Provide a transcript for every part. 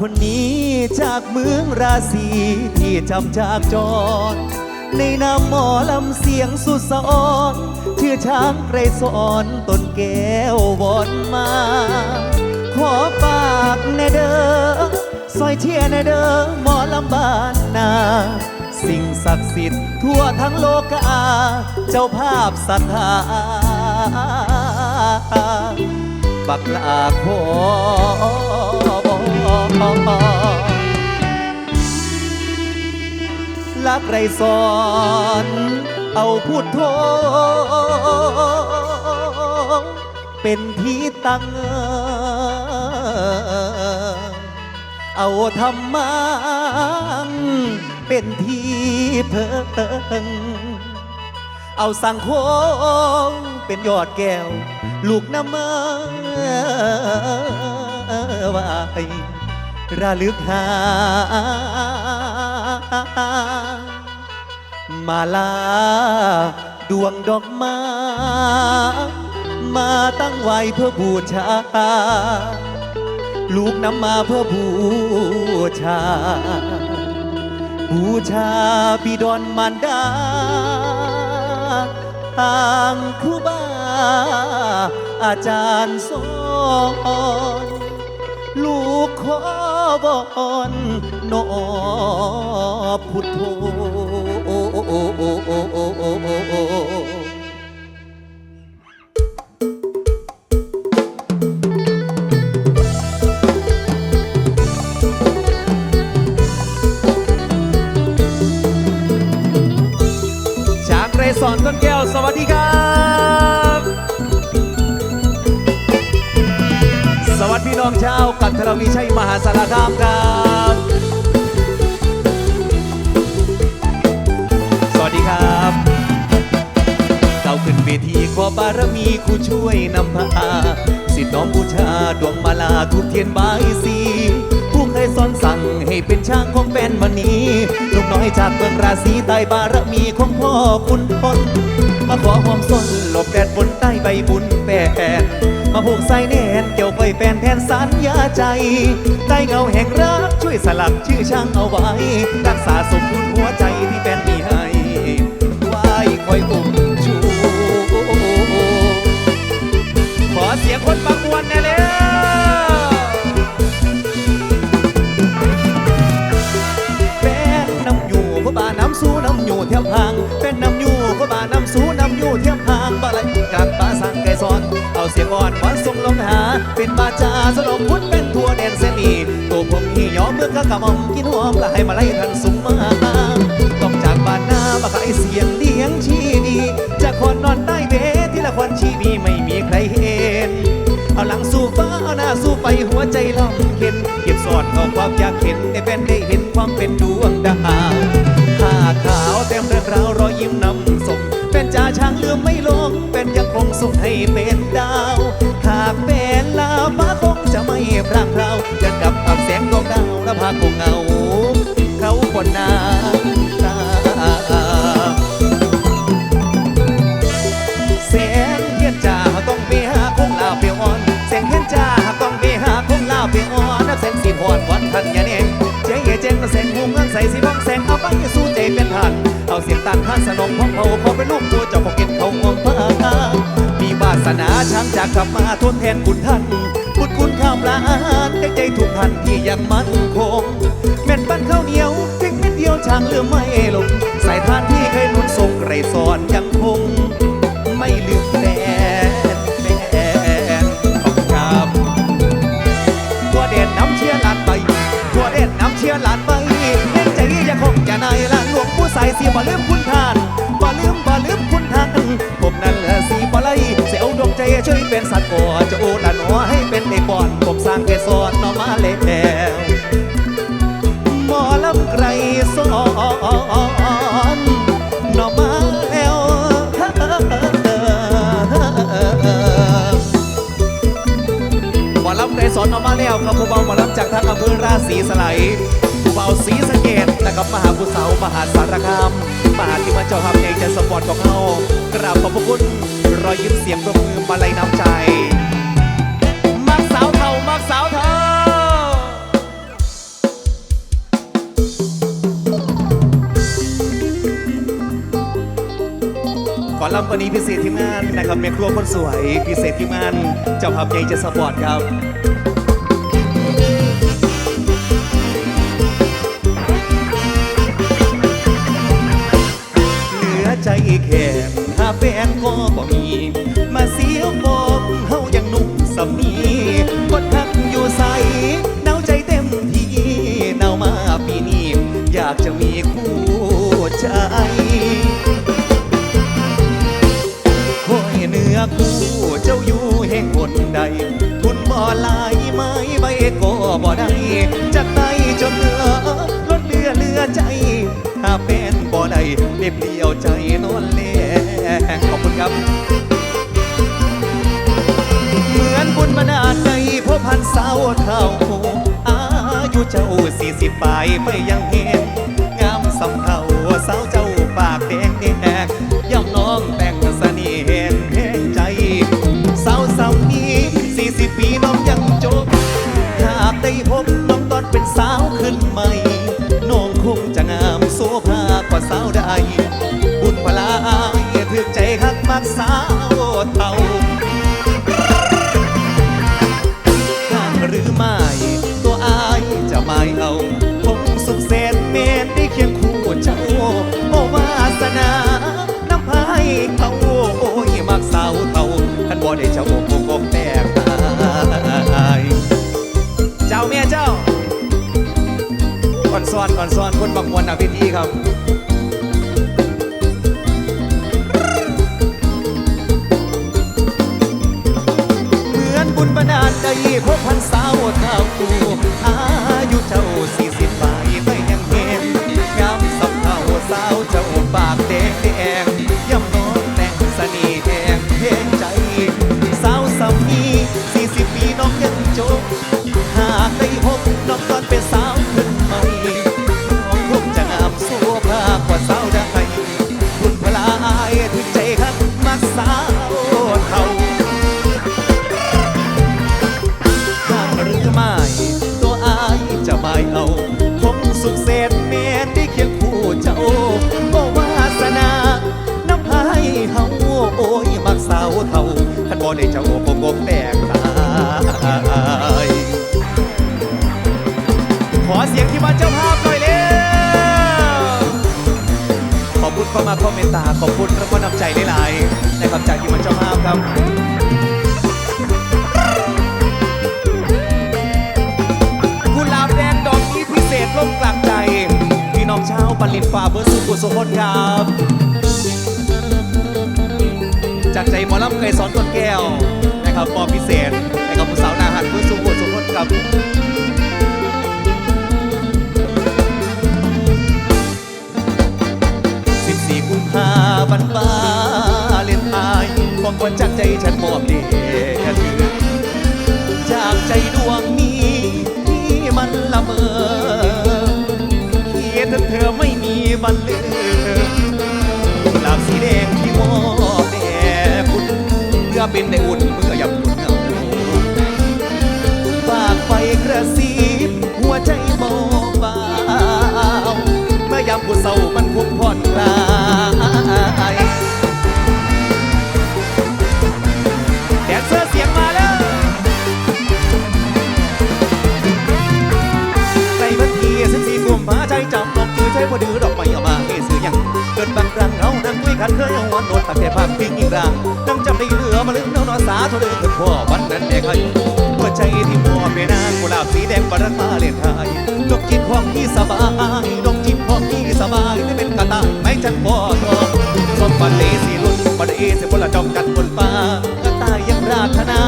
คนนี้จากเมืองราศีที่จำจากจรในนามหมอลำเสียงสุดสะออนชื่อช้างไกรสอนต้นแก้ววอนมา ขอฝากแนเด้อซอยเชียร์แนเด้อหมอลำบ้านนา สิ่งศักดิ์สิทธิ์ทั่วทั้งโลกา เจ้าภาพศรัทธาบักลาขอ ลักไรสอน เอาพูดโทเป็นที่ตั้ง เอาธรรมังเป็นที่เพิง เอาสังโคงเป็นยอดแก้ว ลูกน้ำมาไว้ ระลึกหา มาลา ดวงดอกไม้มาตั้งไว้เพื่อบูชา ลูกนำมาเพื่อบูชา บูชาบิดอนมารดาทางครูบาอาจารย์สอน ลูกขอ บอนนอพุทโธ น้องชาวกันทรวีชัยมหาสารคามครับสวัสดีครับเราขึ้นเวทีขอบารมีครูช่วยนำพาสิทธิ์น้อมบูชาดวงมาลาทุกเทียนใบสีผู้เคยสอนสั่งให้เป็นช่างของแฟนวันนี้ลูกน้อยจากเมืองราศีใต้บารมีของพ่อคุณพลมาขอหอมส้นหลบแดดบนใต้ใบบุญแปด มาผูกใส่แน่นเกี่ยวก้อยแฟนแทนสัญญาใจใต้เงาแห่งรักช่วยสลักชื่อช่างเอาไว้ รักษาสมดุลหัวใจที่แฟนมีให้ไว้คอยอุ้มชูขอเสียงคนบางมวนแน่เลยเป็นน้ำอยู่ก็บาน้ำสู้น้ำอยู่เทียมพางเป็นน้ำอยู่ก็บาน้ำสู้น้ำอยู่เทียมพาง อาเสียงอ่อนหวานส่งลงหา เป็นบาจาสลบพุทธเป็นทัวเด่นเสนีตัวผมที่ยอมเมื่อกะกะมอมกินหอมละให้มาไล่ทันสุมมาต้องจากบ้านนามาขายเสียงเลี้ยงชีวีจะคนนอนใต้เวทีละคนชีวีไม่มีใครเห็นเอาหลังสู่ฟ้าเอาหน้าสู่ไปหัวใจล่ำเข็นเก็บสอดเอาความอยากเห็นในเป็นได้เห็นความเป็นดวงดาวผ้าขาวเต็มเรื่องราวรอยยิ้มนำ เป็นดาว หากเป็นลาฟ้าคงจะไม่พรางพราวจะกลับกับแสงดวงดาวและพาคงเงา เขาคนหน้าตาแสงเทียนจ้าต้องไปหาคงลาเปียวอ่อนแสงเทียนจ้าต้องไปหาคงลาเปียวอ่อนนับแสงสีพรวันทันยาเนงเจ๊เย่เจงแสงหูเมืองใส่สีบ้องแสงเอาไปสู้ใจเป็นทันเอาเสียงตันท่านสนมของเขาขอเป็นลูกตัวเจ้าของกินเขาห่วงพามีวา สนาช้างจากกลับมาทดแทนคุณท่านบุญคุณข้ามลานได้ใจทุกท่านที่ยังมั่นคงแม่นปั้นข้าวเหนียวเพียงเม็ดเดียวช้างเลือไม่ลง สายทานที่เคยนุนส่งไกรสอนยังคง ไม่ลืมแฟนแฟนของครับทั่วเด่นน้ำเชียร์ลานไปทั่วเด่นน้ำเชียร์ลานไปเล่นใจยังคงจะในลานหลวงผู้ใส่เสียบ่ลืมคุณทาน เป็นสัตว์ก่อจะโอละหนอให้เป็นไอ้ปอนผมสร้างแกสอนนอมาเลยแล้วหมอลำไกรสอนนอมาแล้วหมอลำไกรสอนออมาแล้วครับผู้เบาหมอลำจากทางอำเภอราศีสไลผู้เบาศรีสะเกด นะครับมหาภูเสาวมหาสารคามมหาที่มาเจ้าทำเองจะสปอร์ตของเรากราบขอบพระคุณรอยยิ้มเสียงปรบมือมาลัยน้ำใจ มักสาวเท่ามักสาวเท่าขอลำวันนี้พิเศษทีมงานนะครับแม่ครัวคนสวย พิเศษทีมงานเจ้าภาพใหญ่จะสปอร์ตครับ ใจแค่ถ้าแฟนก็บ่มี มาเสียบอกเฮายังหนุ่มสำนีคนทักอยู่ใสหนาวใจเต็มที่หนาวมาปีนี้อยากจะมีคู่ใจคอยเนื้อคู่เจ้าอยู่แห่งหนใด ทุนบ่หลายไม้ใบก็บ่ได้จากใต้ ครับ เหมือนบุญมานาในพบพันสาวเท่าอายุเจ้าสี่สิบปลายไม่ยังเห็น งามสำเท่าสาวเจ้าปากแดงแดงย่ำน้องแต่งเสน่ห์แห่งแห่งใจ สาวสาวนี้สี่สิบปีน้องยังจบหากได้พบน้องตอนเป็นสาวขึ้นใหม่น้องคงจะงา กมักสาวเท่าข้างหรือไม่ ตัวอายจะไม่เอาคงสุขเสนเมนได้เคียงคู่เจ้าโอวาสนาน้ำพายเขาโอ้ยมักสาวเท่าท่านบ่ได้เจ้าอกอกอกแตกตายเจ้าเมียเจ้าก่อนซ้อนก่อนซ้อนคนบักมวนอาพิธีครับ ตตาขอบคุณแล้วก็นำใจหลายๆนะครับจากที่มาเจ้าภาพครับกุหลาบแดงดอกนี้พิเศษล่มกลางใจพี่น้องชาวปรินฟ้าเบอร์สุขุสุคนครับจากใจหมอลำเคยสอนต้นแก้วนะครับปอพิเศษนะครับผู้สาวนาหันเบอร์สุขุสุคนครับาพันฟ้าเลียนทายความควรจากใจฉันมอบเดชจากใจดวงนี้ที่มันละเมอเขียนเธอไม่มีวันลืมหลาบสีแดงที่มอบแด่คุณเพื่อเป็นได้อุ่นเมื่อยำคุณเงาฝากไฟกระซิบหัวใจเบาเบาเมื่อยามผู้เศร้ามันคงผ่อนคลาย ดื้อดอกไม้เอามาให้ซื้อยังเกิดบางครั้งเรานั่งคุยกันเคยเอาวันโดนตักแต่ภาพทิ้งอีกร่างนั่งจำได้เหลือมาลืมเนาะนอสาโทเดินถึงพ่อวันนั้นแดกให้หัวใจที่มัวเป็นนางกุหลาบสีแดงบรันมาเล่นไทยดอกจิตของพี่สบายดอกจิตของพี่สบายได้เป็นกระต่ายไม่จันพ่อทองสมบัติเลสีลุ่นบัดเอสิบละจอมกันบนฟ้ากระต่ายยังปรารถนา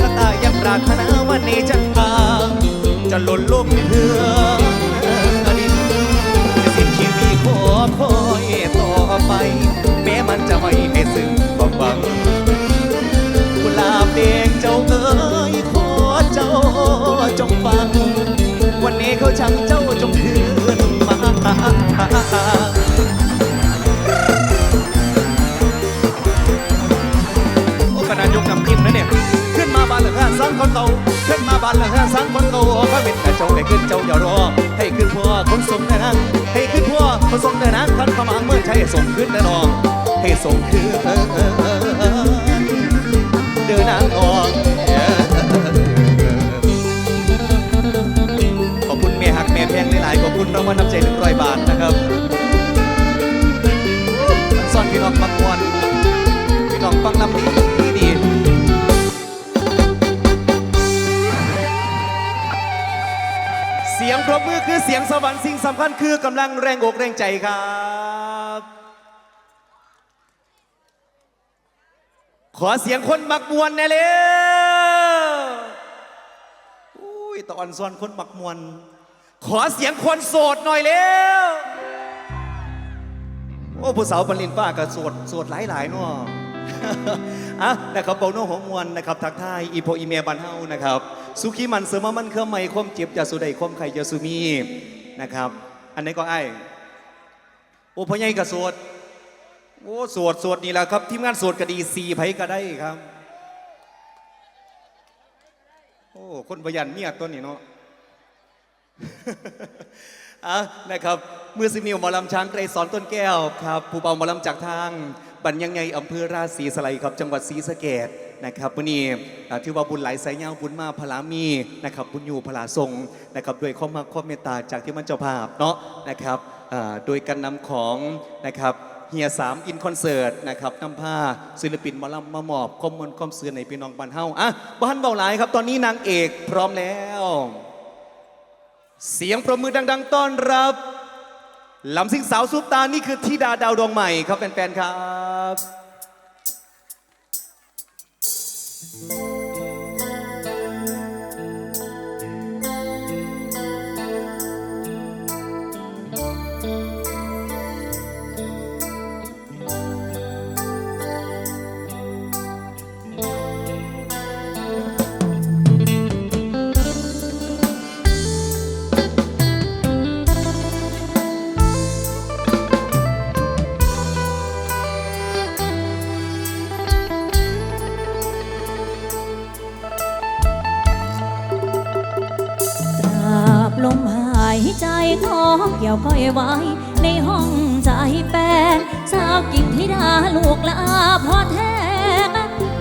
กระต่ายยังปรารถนาวันนี้จันพาจะหล่นลงเพื่อ ยขอเจ้าจงฟัง วันนี้เขาช่างเจ้าจงคืนมาโอ้ขนาดยกน้ำจิ้มนะเนี่ย ขึ้นมาบ้านเหลังห้าสังคนเก่าขึ้นมาบ้านเหลังห้าสังคนเก่าพระเป็นแต่เจ้าให้ขึ้นเจ้าอย่ารอ ให้ขึ้นพัวคนส่งแต่นางให้ขึ้นพัวคนส่งแต่นางคันขมางเมื่อใช้ส่งขึ้นแต่นองให้ส่งคืนเดินนางนอง ขอบคุณเมียหักเมียแพงหลายๆขอบคุณรางวัลน้ำใจหนึ่งร้อยบาทนะครับมันซ่อนพี่น้องบางวันพี่น้องฟังลำดีดีเสียงปรบมือคือเสียงสวรรค์สิ่งสำคัญคือกำลังแรงอกแรงใจครับขอเสียงคนมักมวนแน่เลย อุ้ยตอนซอนคนมักมวนขอเสียงคนโสดหน่อยเร็ว โอ้ผู้สาวปรินป้าก็โสดโสดหลายหลายๆเนาะอะนะครับเบาโน้หัวมวนนะครับทักทายอีโพอีเมียบันเฮานะครับสุขีมันเสริมมันเครื่อไม่ความเจ็บจะสุใดความไข่จะสุมีนะครับ อันนี้ก็ไอ้โอ้พ่อใหญ่ก็โสดโอ้โสดโสดนี่แหละครับทีมงานโสดก็ดีสีไผก็ได้ครับ โอ้คนประหยัดเมียตัวนี้เนาะอะนะครับมือสิมิวหมอลำช้างไกรสอนต้นแก้วครับผู้เบาหมอลำจากทางบัญญังไงอำเภอราศีสไลครับจังหวัดศรีสะเกดนะครับวันนี้อ่าถือว่าบุญหลายสายยาบุญมาพลามีนะครับบุญอยู่พลาทรงนะครับด้วยข้อมาข้อเมตตาจากที่มันเจ้าภาพเนาะนะครับอ่าโดยการนำของนะครับ เฮียสามอินคอนเสิร์ตนะครับนำผ้าศิลปินมอลำมามอบข้อมูลความเสื่อในพี่น้องบ้านเฮาอะบ้านเบาหลายครับ ตอนนี้นางเอกพร้อมแล้ว เสียงประมือดัง ๆ ต้อนรับลำซิงสาวซุปตา นี่คือธิดาดาวดวงใหม่ครับแฟนๆครับ ร้อยไว้ ในห้องใจแปนสาวกิ่งธิดาลูกลาพอแท้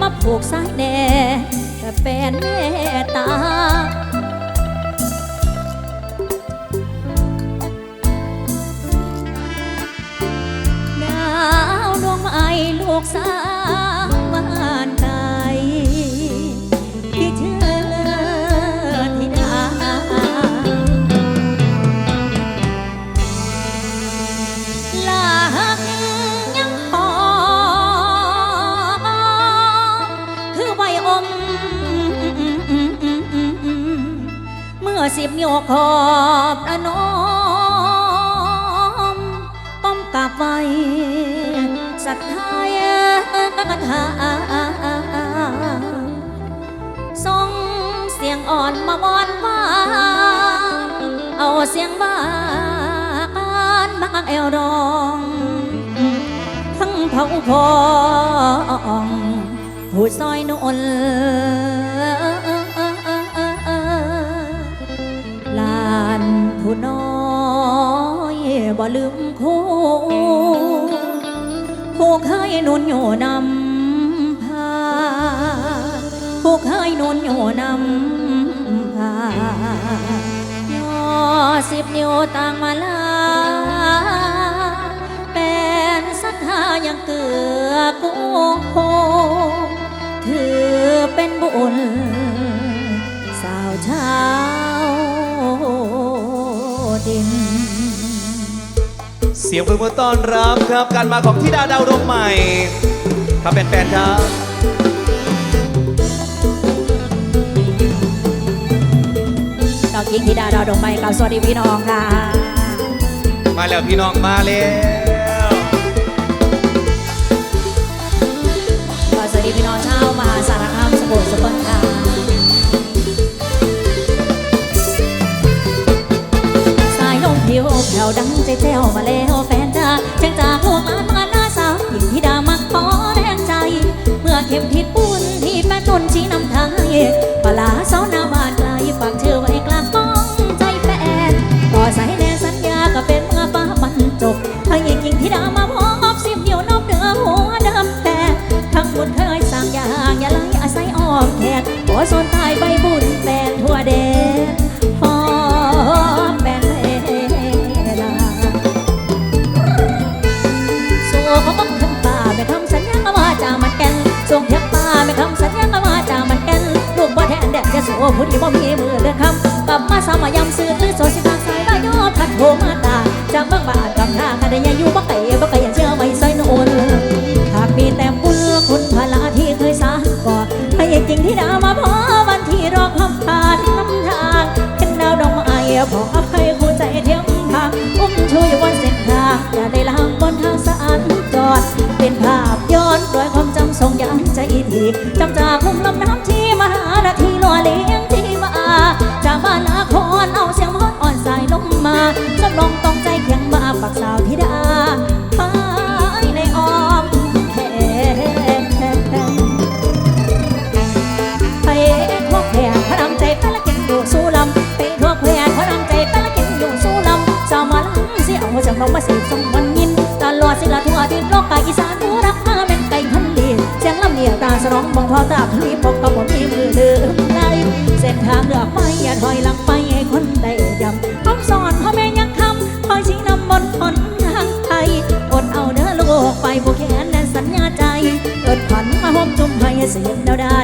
มาผูกสายแน่แต่เป็นเมตตาดาวดวงใหม่ลูกสาว สิบนิ้วขอบประนมป้อมกับไว้สัทธายทาส่งเสียงอ่อนมาบอนว่าเอาเสียงบ้านบางเอวรองทั้งเผาพองผู้ซอยนน นุนอยู่นำพาผู้เคยหนุนอยู่นำพาย่อสิบนิ้วต่างมาลาเป็นสัทธายังเกือกูโคถือเป็นบุญสาวเช้าวดิน เสียงปรบมือต้อนรับครับ การมาของธิดาดาวดวงใหม่ ครับแฟนๆครับดอกยิงธิดาดาวดงไม้กล่าวสวัสดีพี่น้องค่ะ มาแล้วพี่น้องมาแล้ว วดังใจแจ้วมาแล้วแฟนจ้าแจ้งจากลูกหลานมาหน้าสาวหญิงที่ดามักขอแรงใจ เมื่อเข็มทิศปุ่นที่แม่นนชี้นำทางปลาสาวน้า ส่งเทียบตาไม่คำสัญญากันมาจากมันแก่นลูกบ่แทนแดดจะสู้ผู้ที่บ่มีมือเดือนคำกลับมาสามายำซื้อตื้อโซสิบางสายได้ยอพันโหมาตาจากเมืองบาทกำหน้ากันได้ยังอยู่บ่เก่บ่เก่ยังเชื่อไว้ใส่นวลหากมีแต่บุญคุณพลาที่เคยสาก่อให้จริงที่ดามาพอวันที่รอคำผ่านน้ำทางเป็นดาวดอกไม้ขออภัยคู่ใจเทียมทางอุ้มช่วยวันเส้นทางอย่าได้ลางบนทางสะอาดจอดเป็นภาพ สียงนแล้วได้